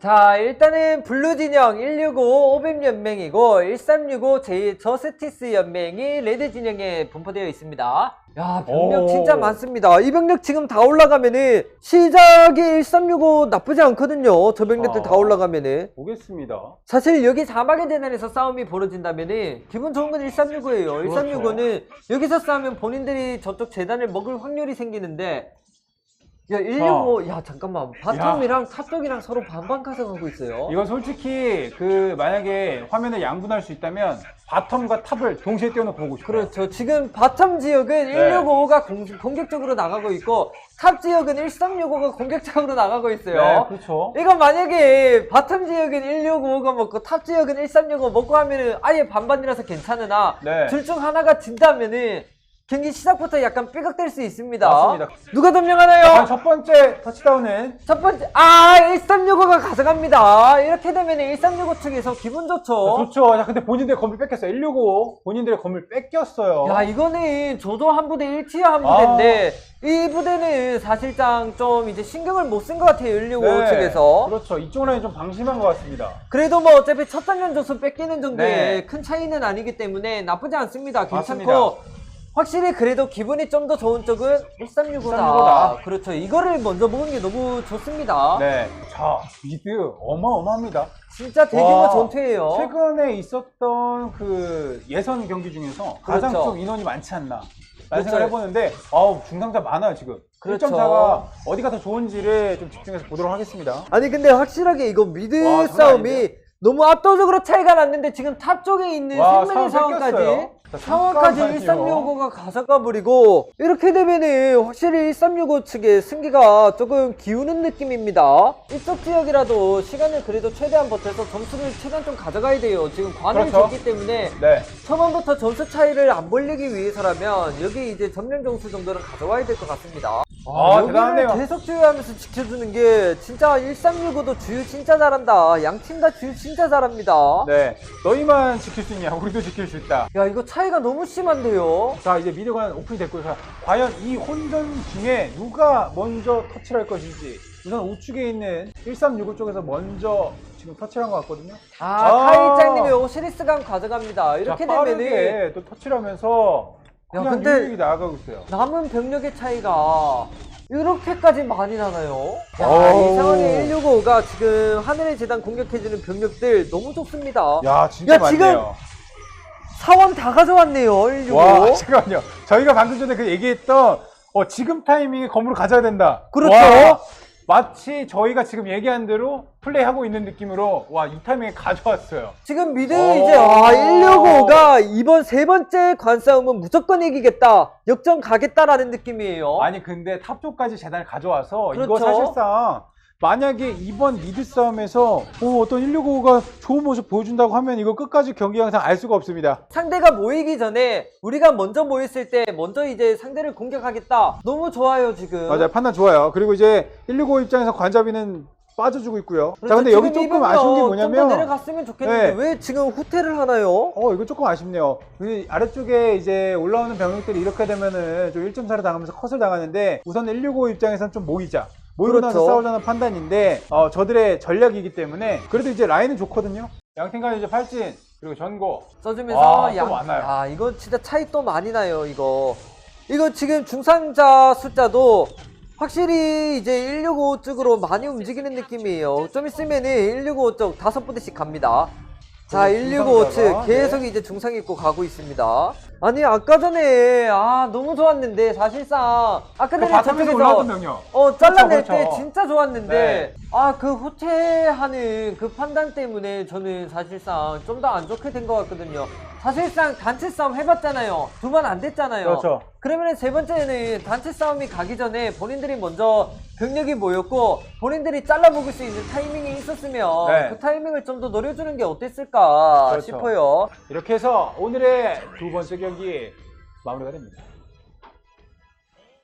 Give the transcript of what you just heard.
자, 일단은 블루 진영 165 500연맹이고 1365 제 저스티스 연맹이 레드 진영에 분포되어 있습니다. 야, 병력 오. 진짜 많습니다. 이 병력 지금 다 올라가면은 시작이 1365 나쁘지 않거든요. 저 병력들 아. 다 올라가면은. 보겠습니다. 사실 여기 사막의 대난에서 싸움이 벌어진다면은 기분 좋은 건 1365예요. 그렇죠. 1365는 여기서 싸우면 본인들이 저쪽 재단을 먹을 확률이 생기는데 야, 165, 야, 잠깐만. 바텀이랑 탑 쪽이랑 서로 반반 가져가고 있어요. 이건 솔직히 그 만약에 화면을 양분할 수 있다면 바텀과 탑을 동시에 띄워놓고 보고 싶어요. 그렇죠. 지금 바텀 지역은 네. 165가 공 격적으로 나가고 있고 탑 지역은 1365가 공격적으로 나가고 있어요. 네, 그렇죠. 이거 만약에 바텀 지역은 1655가 먹고 탑 지역은 1365 먹고 하면은 아예 반반이라서 괜찮으나 네. 둘 중 하나가 진다면은 경기 시작부터 약간 삐걱될 수 있습니다. 맞습니다. 누가 자, 점령하나요? 첫 번째 터치다운은 첫 번째 아 1365가 가져갑니다. 이렇게 되면 1365 측에서 기분 좋죠. 좋죠. 자, 근데 본인들 의 건물 뺏겼어요. 165 본인들의 건물 뺏겼어요. 야 이거는 저도 한 부대 1티어 한 아. 부대인데 이 부대는 사실상 좀 이제 신경을 못 쓴 것 같아요 165 네, 측에서 그렇죠. 이쪽 라인 좀 방심한 것 같습니다. 그래도 뭐 어차피 첫 단련 조수 뺏기는 정도의 네. 큰 차이는 아니기 때문에 나쁘지 않습니다 괜찮고 맞습니다. 확실히 그래도 기분이 좀 더 좋은 쪽은 1365다 1365 다. 그렇죠 이거를 먼저 먹은 게 너무 좋습니다 네. 자, 미드 어마어마합니다. 진짜 대규모 와, 전투예요 최근에 있었던 그 예선 경기 중에서 가장 그렇죠. 좀 인원이 많지 않나. 라는 그렇죠. 생각을 해보는데, 아우, 중상자 많아요, 지금. 그렇죠. 1.4가 어디가 더 좋은지를 좀 집중해서 보도록 하겠습니다. 아니 근데 확실하게 이거 미드 와, 장난 싸움이 아닌데요? 너무 압도적으로 차이가 났는데 지금 탑 쪽에 있는 와, 생명의 상황까지 뺏겼어요. 자, 상황까지 잠깐만요. 1365가 가져가 버리고 이렇게 되면은 확실히 1365 측의 승기가 조금 기우는 느낌입니다 이쪽 지역이라도 시간을 그래도 최대한 버텨서 점수를 최대한 좀 가져가야 돼요 지금 관을 그렇죠. 줬기 때문에 네. 초반부터 점수 차이를 안 벌리기 위해서라면 여기 이제 점령 점수 정도는 가져와야 될 것 같습니다. 아, 여기를 대단하네요. 계속 주유하면서 지켜주는 게 진짜 1365도 주유 진짜 잘한다. 양 팀 다 주유 진짜 잘합니다. 네. 너희만 지킬 수 있냐? 우리도 지킬 수 있다. 야 이거 차이가 너무 심한데요. 자, 이제 미드가 오픈이 됐고요. 자, 과연 이 혼전 중에 누가 먼저 터치를 할 것인지. 우선 우측에 있는 1365 쪽에서 먼저 지금 터치를 한 것 같거든요. 아, 아. 카이짱님이 오시리스강 가져갑니다. 이렇게 자, 되면은 빠르게 또 터치를 하면서 야, 그냥 근데- 유익이 나아가고 있어요. 남은 병력의 차이가 이렇게까지 많이 나나요? 야. 이 상황에 165가 지금 하늘의 재단 공격해주는 병력들 너무 좋습니다. 야, 진짜 야, 지금 많네요. 사원 다 가져왔네요, 165. 와, 잠깐만요. 저희가 방금 전에 그 얘기했던 어, 지금 타이밍에 건물을 가져야 된다. 그렇죠. 와, 마치 저희가 지금 얘기한 대로 플레이하고 있는 느낌으로 와, 이 타이밍에 가져왔어요. 지금 미드 오. 이제 와 165가 이번 세 번째 관싸움은 무조건 이기겠다 역전 가겠다라는 느낌이에요 아니 근데 탑 쪽까지 재단을 가져와서 이거 그렇죠. 사실상 만약에 이번 미드 싸움에서 어, 어떤 165가 좋은 모습 보여준다고 하면 이거 끝까지 경기 영상 알 수가 없습니다. 상대가 모이기 전에 우리가 먼저 모였을 때 먼저 이제 상대를 공격하겠다 너무 좋아요 지금 맞아요. 판단 좋아요. 그리고 이제 165 입장에서 관자비는 빠져주고 있고요. 그렇죠. 자, 근데 여기 조금 아쉬운 게 뭐냐면 내려갔으면 좋겠는데 네. 왜 지금 후퇴를 하나요? 어, 이거 조금 아쉽네요. 이 아래쪽에 이제 올라오는 병력들이 이렇게 되면은 좀 1.4를 당하면서 컷을 당하는데 우선 165 입장에서는 좀 모이자. 모이고 나서 그렇죠. 싸우자는 판단인데 어, 저들의 전략이기 때문에 그래도 이제 라인은 좋거든요. 양팀간 이제 팔진 그리고 전고 써주면서 와, 또 양, 많아요. 아 이거 진짜 차이 또 많이 나요 이거 이거 지금 중상자 숫자도 확실히 이제 165 쪽으로 많이 움직이는 느낌이에요 좀 있으면은 165쪽 다섯 부대씩 갑니다 자 어, 165측 중상자가, 계속 이제 중상 입고 가고 있습니다 아니 아까 전에 아 너무 좋았는데 사실상 아까 그 전에 바텀에서 저쪽에서. 어 잘라낼 그렇죠, 때 그렇죠. 진짜 좋았는데 네. 아 그 후퇴하는 그 판단 때문에 저는 사실상 좀 더 안 좋게 된 것 같거든요. 사실상 단체 싸움 해봤잖아요. 두 번 안 됐잖아요. 그렇죠. 그러면 세 번째는 단체 싸움이 가기 전에 본인들이 먼저 병력이 모였고 본인들이 잘라먹을 수 있는 타이밍이 있었으면 네. 그 타이밍을 좀 더 노려주는 게 어땠을까 그렇죠. 싶어요. 이렇게 해서 오늘의 두 번째 경기 마무리가 됩니다.